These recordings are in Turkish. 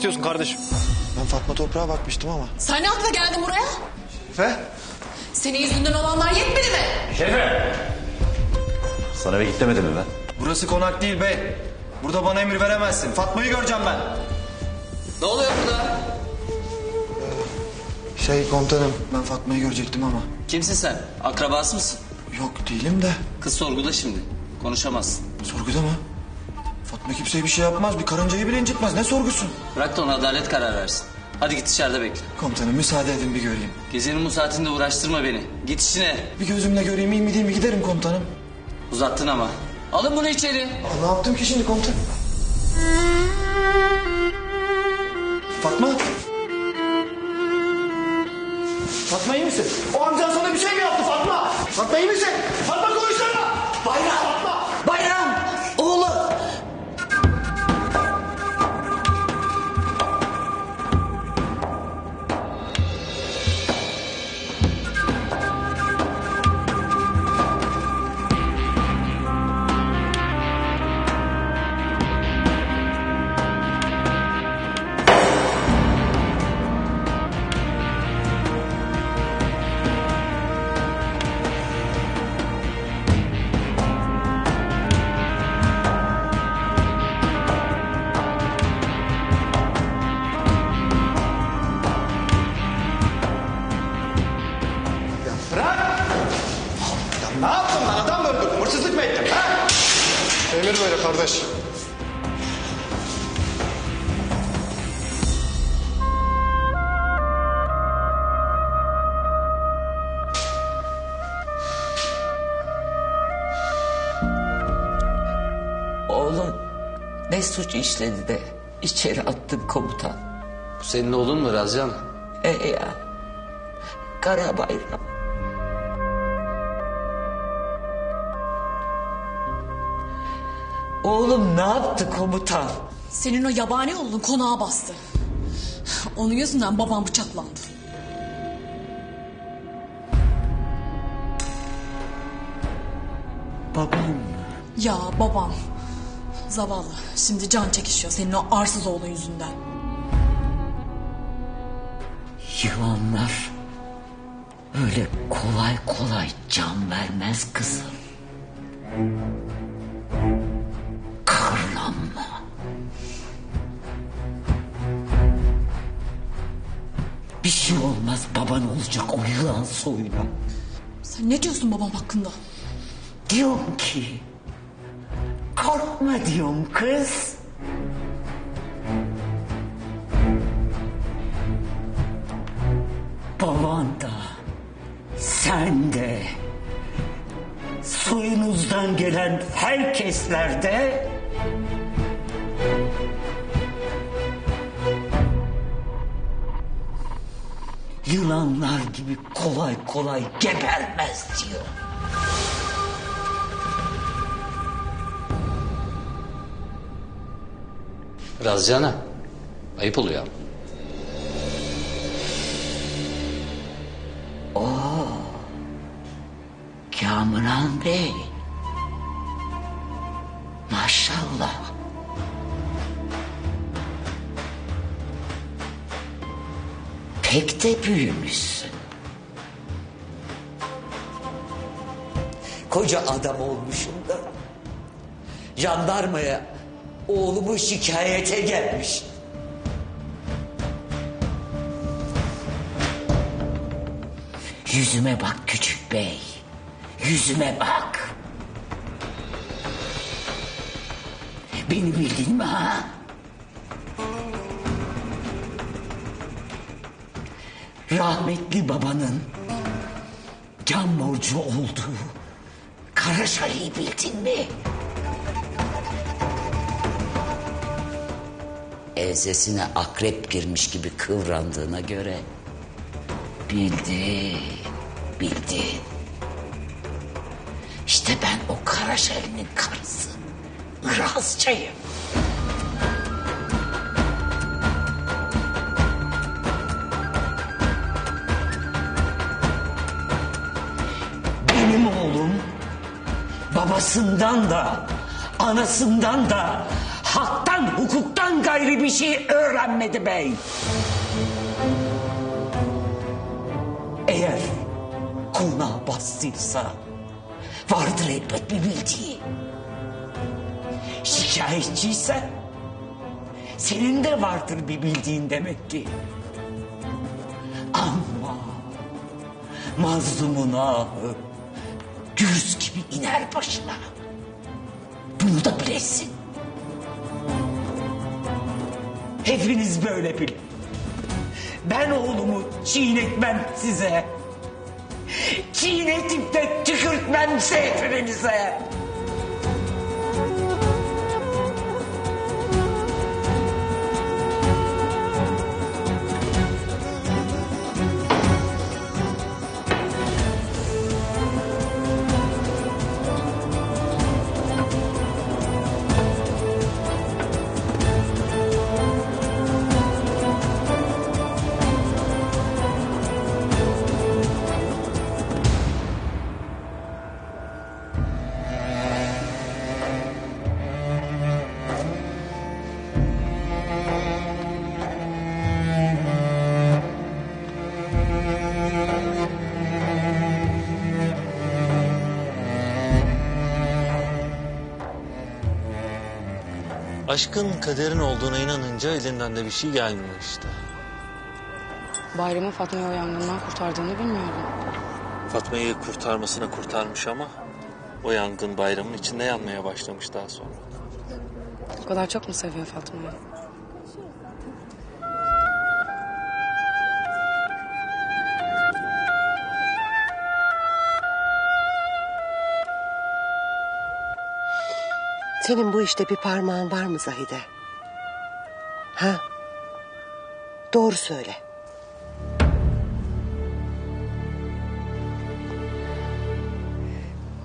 İstiyorsun kardeşim? Ben Fatma Toprağa bakmıştım ama. Sen ne akla geldin buraya? Ve? Senin yüzünden olanlar yetmedi mi? Sana eve git demedim mi ben? Burası konak değil bey. Burada bana emir veremezsin. Fatma'yı göreceğim ben. Ne oluyor burada? Şey komutanım ben Fatma'yı görecektim ama. Kimsin sen? Akrabası mısın? Yok değilim de. Kız sorguda şimdi. Konuşamazsın. Sorguda mı? Fatma kimseye bir şey yapmaz. Bir karıncayı bile incitmez. Ne sorgusu? Bırak da ona adalet karar versin. Hadi git dışarıda bekle. Komutanım müsaade edin bir göreyim. Gecenin bu saatinde uğraştırma beni. Git işine. Bir gözümle göreyim iyi mi değil mi giderim komutanım. Uzattın ama. Alın bunu içeri. Aa, ne yaptım ki şimdi komutan? Fatma? Fatma iyi misin? O amcan sana bir şey mi yaptı Fatma? Fatma iyi misin? Fatma konuşsana! Bayram! Fatma! Kardeş. Oğlum ne suç işledi de içeri attın komutan. Bu senin oğlun mu Razcan? E ya. Kara bayram. Oğlum ne yaptı komutan? Senin o yabani oğlun konağa bastı. Onun yüzünden babam bıçaklandı. Babam mı? Ya babam. Zavallı. Şimdi can çekişiyor senin o arsız oğlun yüzünden. Yılanlar öyle kolay kolay can vermez kızım. Şey olmaz baban olacak o yılan soyuna. Sen ne diyorsun babam hakkında? Diyorum ki korkma diyorum kız. Baban da sen de soyunuzdan gelen herkesler yılanlar gibi kolay kolay gebermez diyor. Razcan'a. Ayıp oluyor. Kamuran Bey. Pek de büyümüşsün. Koca adam olmuşum da. Jandarmaya oğlumu şikayete gelmiş. Yüzüme bak küçük bey. Yüzüme bak. Beni bildin mi ha? Rahmetli babanın can borcu olduğu Karaşali'yi bildin mi? Ensesine akrep girmiş gibi kıvrandığına göre bildin, bildin. İşte ben o Karaşali'nin karısı. Irazcayım. Babasından da anasından da haktan hukuktan gayri bir şey öğrenmedi bey. Eğer konağa bastıysa vardır elbet bir bildiği. Şikayetçiyse senin de vardır bir bildiğin demek ki. Ama mazlumun ahı gürs gibi iner başına. Bunu da bilesin. Hepiniz böyle bilin. Ben oğlumu çiğnetmem size. Çiğnetip de tükürtmem size Aşkın kaderin olduğuna inanınca elinden de bir şey gelmiyor işte. Bayram'ın Fatma'yı o yangından kurtardığını bilmiyordum. Fatma'yı kurtarmasına kurtarmış ama o yangın bayramın içinde yanmaya başlamış daha sonra. O kadar çok mu seviyor Fatma'yı? Senin bu işte bir parmağın var mı Zahide? Ha? Doğru söyle.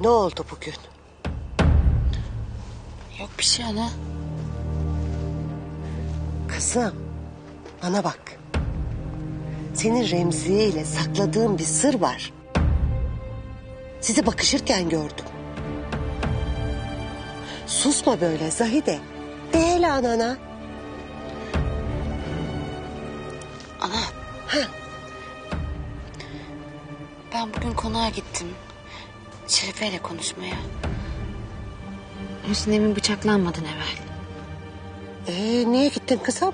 Ne oldu bugün? Yok bir şey ana. Kızım, bana bak. Senin Remziye ile sakladığın bir sır var. Sizi bakışırken gördüm. Susma böyle Zahide. De hele anana. Ana. Ben bugün konağa gittim. Şerife ile konuşmaya. Hüsnü Emin bıçaklanmadan evvel. Ee, niye gittin kızım?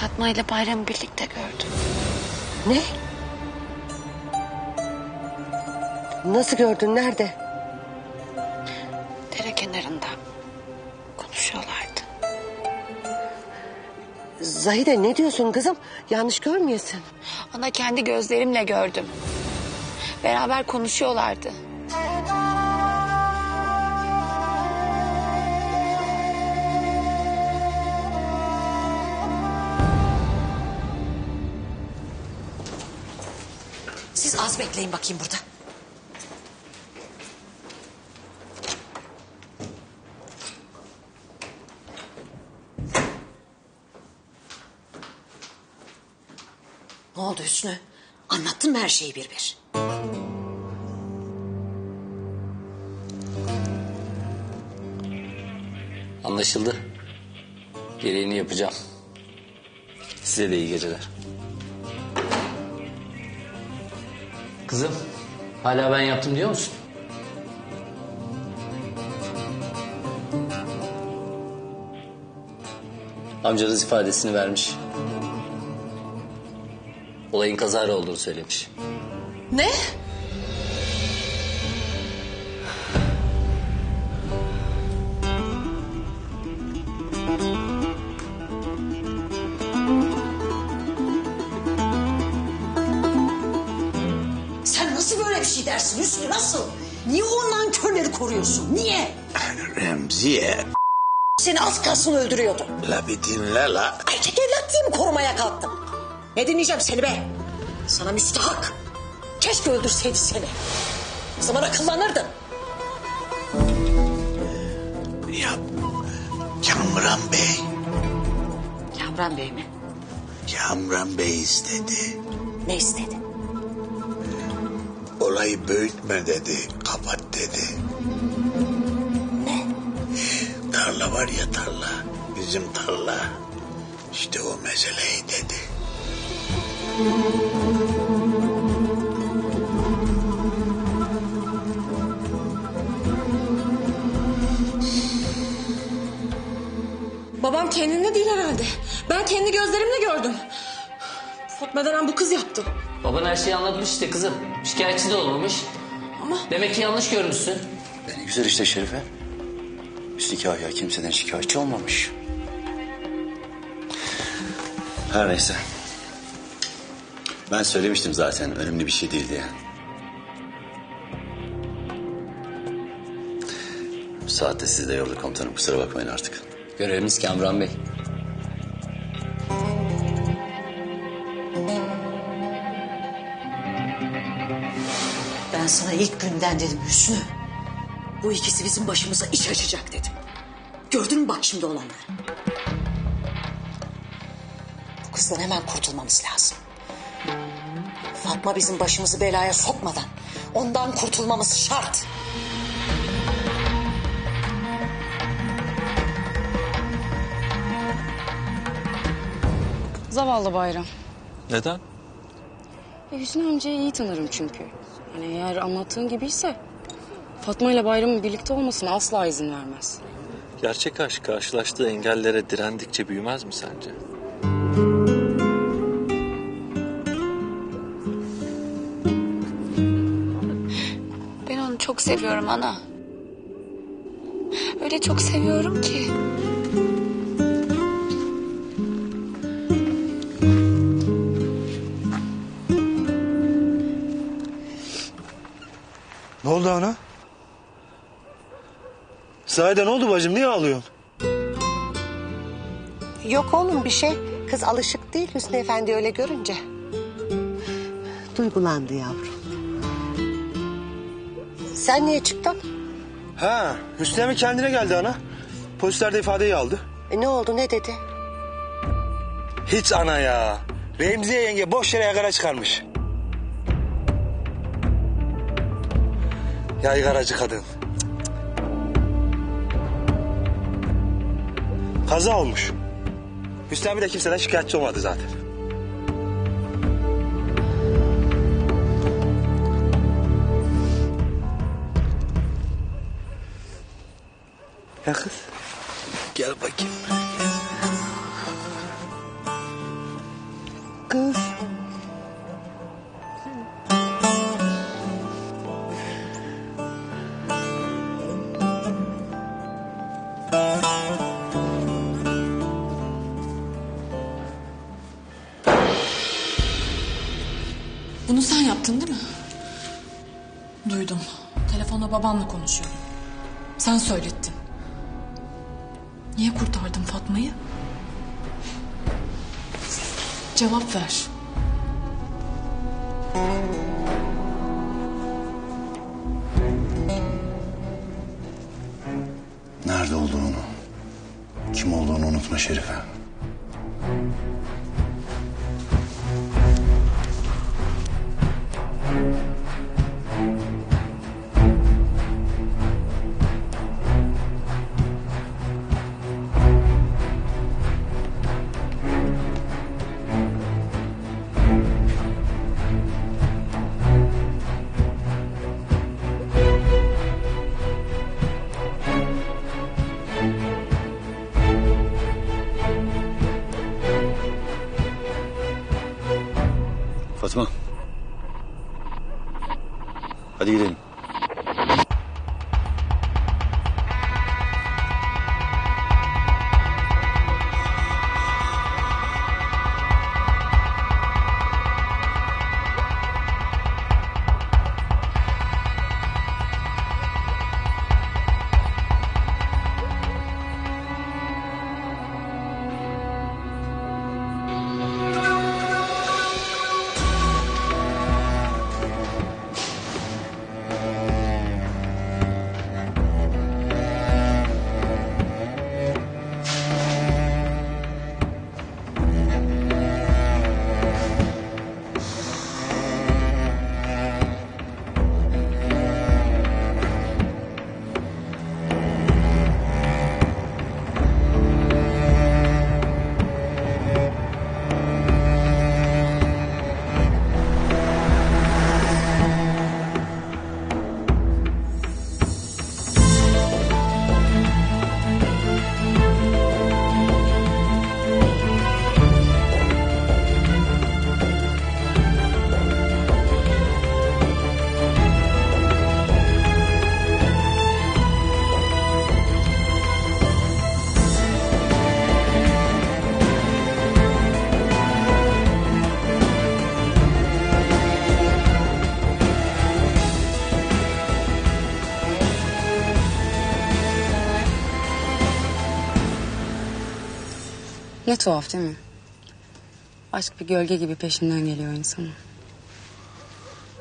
Fatma ile Bayram'ı birlikte gördüm. Ne? Nasıl gördün? Nerede? Dere kenarında. Konuşuyorlardı. Zahide ne diyorsun kızım? Yanlış görmeyesin. Ana kendi gözlerimle gördüm. Beraber konuşuyorlardı. Siz az bekleyin bakayım burada. Oldu Hüsnü? Anlattın mı her şeyi bir bir? Anlaşıldı. Gereğini yapacağım. Size de iyi geceler. Kızım, hala ben yaptım diyor musun? Amcanız ifadesini vermiş. Olayın kazara olduğunu söylemiş. Ne? Sen nasıl böyle bir şey dersin Hüsnü nasıl? Niye o nankörleri koruyorsun? Niye? Remziye Seni az kalsın öldürüyordu. la bir dinle la. Erkek evlat diye mi korumaya kalktım? Ne dinleyeceğim seni be? Sana müstahak. Keşke öldürseydi seni. O zaman akıllanırdın. Ya Kamran Bey, Kamran Bey mi? Kamran Bey istedi. Ne istedi? Olayı büyütme dedi, kapat dedi. tarla var ya tarla. Bizim tarla. İşte o meseleyi dedi. Babam kendinde değil herhalde. Ben kendi gözlerimle gördüm. Fatma denen bu kız yaptı. Baban her şeyi anlatmış işte kızım. Şikayetçi de olmamış. Ama Demek ki yanlış görmüşsün. Ne güzel işte Şerife. Üstelik ya kimseden şikayetçi olmamış. Her neyse. Ben söylemiştim zaten önemli bir şey değil diye. Bu saatte sizi de yordu komutanım kusura bakmayın artık. Görevimiz Kamran Bey. ben sana ilk günden dedim Hüsnü. Bu ikisi bizim başımıza iş açacak dedim. Gördün mü bak şimdi olanları? Bu kızdan hemen kurtulmamız lazım. Fatma bizim başımızı belaya sokmadan ondan kurtulmamız şart. Zavallı Bayram. Neden? E, Hüsnü amcayı iyi tanırım çünkü. Yani eğer anlattığın gibiyse... Fatma ile Bayram'ın birlikte olmasına asla izin vermez. Gerçek aşk karşılaştığı engellere direndikçe büyümez mi sence? Seviyorum ana. Öyle çok seviyorum ki. Ne oldu ana? Sahiden ne oldu bacım? Niye ağlıyorsun? Yok oğlum bir şey. Kız alışık değil Hüsnü Efendi öyle görünce. Duygulandı yavrum. Sen niye çıktın? Ha, Hüsnü Emre kendine geldi ana. Polisler de ifadeyi aldı. E, ne oldu ne dedi? Hiç ana ya. Remziye yenge boş yere yagara çıkarmış. Yaygaracı kadın. Kaza olmuş. Hüsnü abi de kimseden şikayetçi olmadı zaten. Ya kız. Gel bakayım. Kız. Bunu sen yaptın değil mi? Duydum. Telefonda babanla konuşuyordum. Sen söylettin. Cevap ver. Nerede olduğunu, kim olduğunu unutma Şerife. Tuhaf değil mi? Aşk bir gölge gibi peşinden geliyor insanın.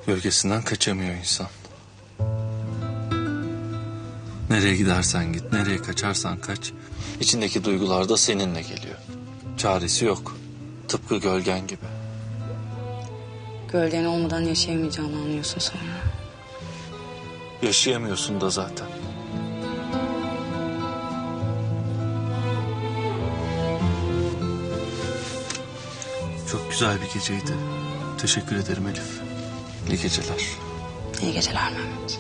Gölgesinden kaçamıyor insan. Nereye gidersen git, nereye kaçarsan kaç. İçindeki duygular da seninle geliyor. Çaresi yok. Tıpkı gölgen gibi. Gölgen olmadan yaşayamayacağını anlıyorsun sonra. Yaşayamıyorsun da zaten. Çok güzel bir geceydi. Teşekkür ederim Elif. İyi geceler. İyi geceler Mehmet.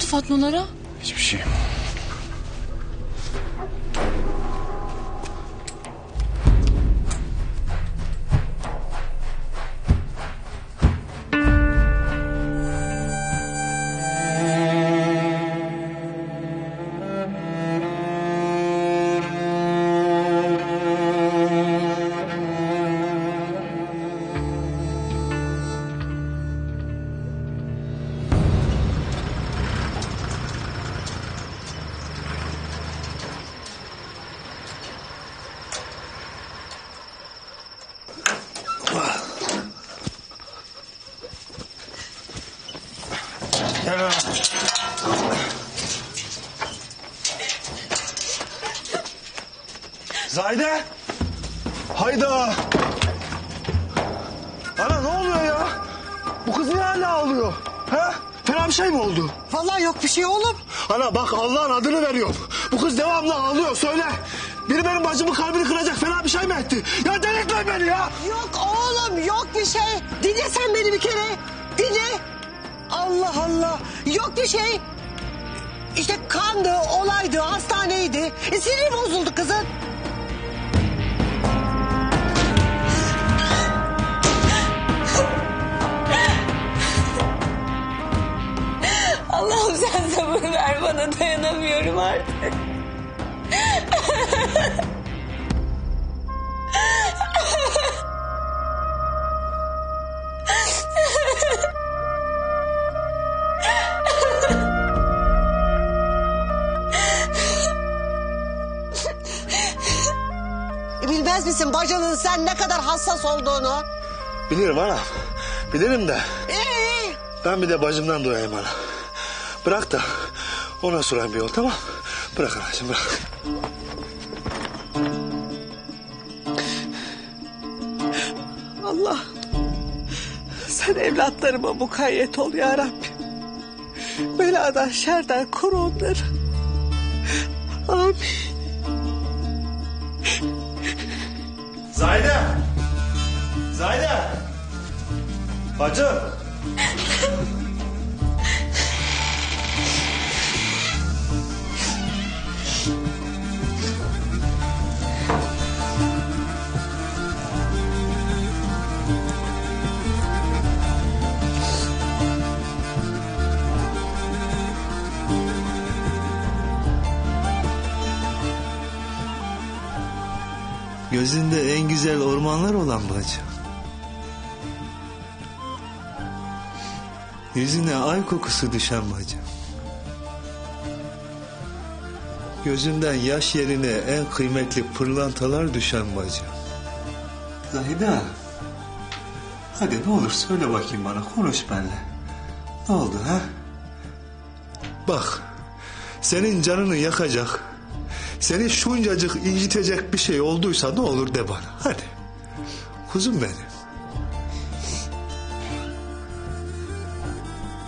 Oldu Fatmalara? Hiçbir şey. Zahide. Hayda. Ana ne oluyor ya? Bu kız niye hala ağlıyor? He? Fena bir şey mi oldu? Vallahi yok bir şey oğlum. Ana bak Allah'ın adını veriyorum. Bu kız devamlı ağlıyor söyle. Biri benim bacımın kalbini kıracak fena bir şey mi etti? Ya delirtme beni ya. Yok oğlum yok bir şey. Dinle sen beni bir kere. Dinle. Allah Allah. Yok bir şey. İşte kandı, olaydı, hastaneydi. E, siniri bozuldu kızın. Allah'ım sen sabır ver bana dayanamıyorum artık. Bilmez misin bacının sen ne kadar hassas olduğunu? Bilirim ana. Bilirim de. Ee, Ben bir de bacımdan duyayım ana. Bırak da ona sorayım bir yol tamam Bırak anacığım bırak. Allah sen evlatlarıma mukayyet ol ya Rabbim. Beladan şerden koru onları. Gözünde en güzel ormanlar olan bacı. Yüzüne ay kokusu düşen bacı. Gözünden yaş yerine en kıymetli pırlantalar düşen bacı. Zahide. Hadi ne olur söyle bakayım bana konuş benimle. Ne oldu ha? Bak senin canını yakacak seni şuncacık incitecek bir şey olduysa ne olur de bana. Hadi. Kuzum benim.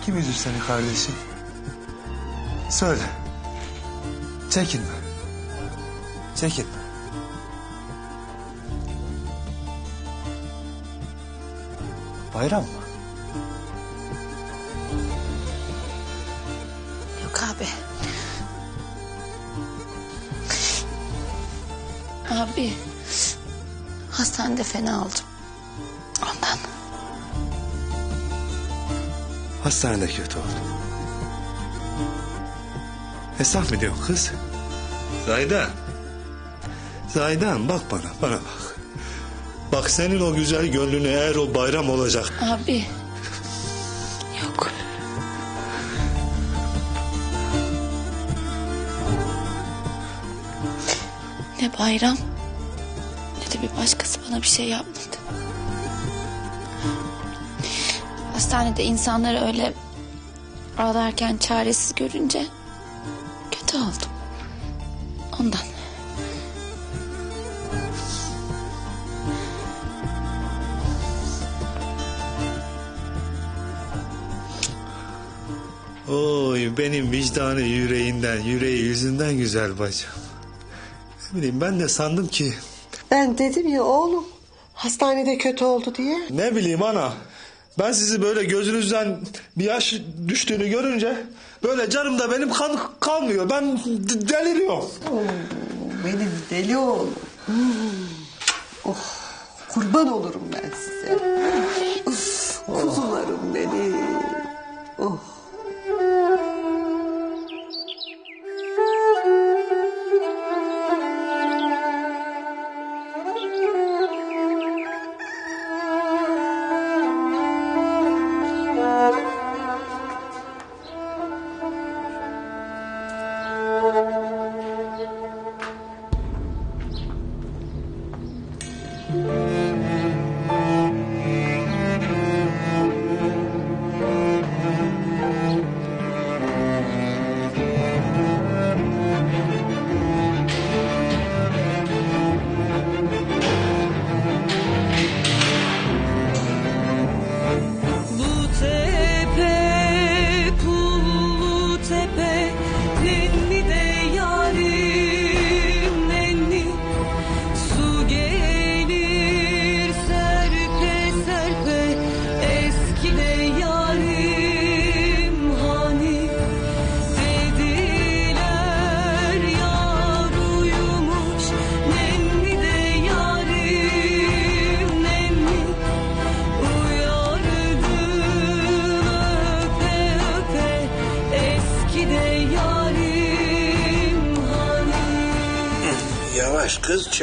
Kim üzdü seni kardeşim? Söyle. Çekinme. Çekinme. Bayram mı? Yok abi. Abi. Hastanede fena oldum. Hastanede kötü oldu. Hesap mı diyorsun kız? Zayda. Zaydan bak bana, bana bak. Bak senin o güzel gönlüne eğer o bayram olacak. Abi. Yok. Ne bayram ne de bir başkası bana bir şey yapmadı. Hastanede insanları öyle ağlarken çaresiz görünce kötü oldum. Ondan. Oy benim vicdanı yüreğinden, yüreği yüzünden güzel bacım. Ne bileyim ben de sandım ki Ben dedim ya oğlum hastanede kötü oldu diye. Ne bileyim ana. Ben sizi böyle gözünüzden bir yaş düştüğünü görünce böyle canımda benim kan kalmıyor. Ben deliriyorum. Benim deli oğlum. Oh, kurban olurum ben size. Uf, kuzularım benim. Oh.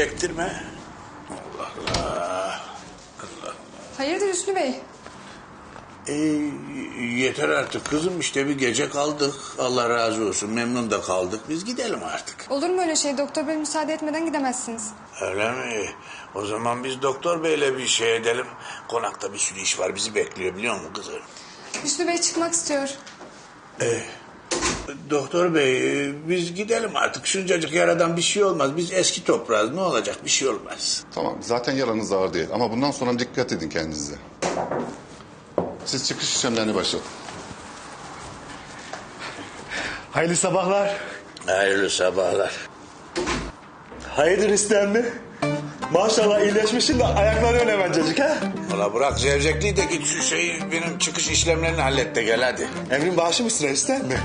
Çektirme. Allah Allah. Hayırdır Hüsnü Bey? E, yeter artık kızım işte bir gece kaldık. Allah razı olsun memnun da kaldık. Biz gidelim artık. Olur mu öyle şey? Doktor bey müsaade etmeden gidemezsiniz. Öyle mi? O zaman biz doktor beyle bir şey edelim. Konakta bir sürü iş var bizi bekliyor biliyor musun kızım? Hüsnü bey çıkmak istiyor. Ee, doktor bey e, biz gidelim artık. Şuncacık yaradan bir şey olmaz. Biz eski toprağız ne olacak bir şey olmaz. Tamam zaten yaranız ağır değil ama bundan sonra dikkat edin kendinize. Siz çıkış işlemlerini başlatın. Hayırlı sabahlar. Hayırlı sabahlar. Hayırdır isteyen mi? Maşallah iyileşmişsin de ayakları öne hemencecik ha? Valla bırak zevzekliği de git şu şeyi benim çıkış işlemlerini hallet de gel hadi. Emrin bağışı mısın isteyen mi?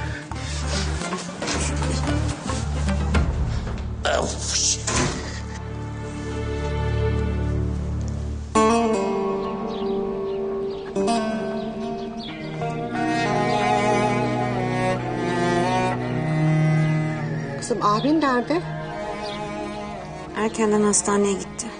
Kızım abin nerede? Erkenden hastaneye gitti.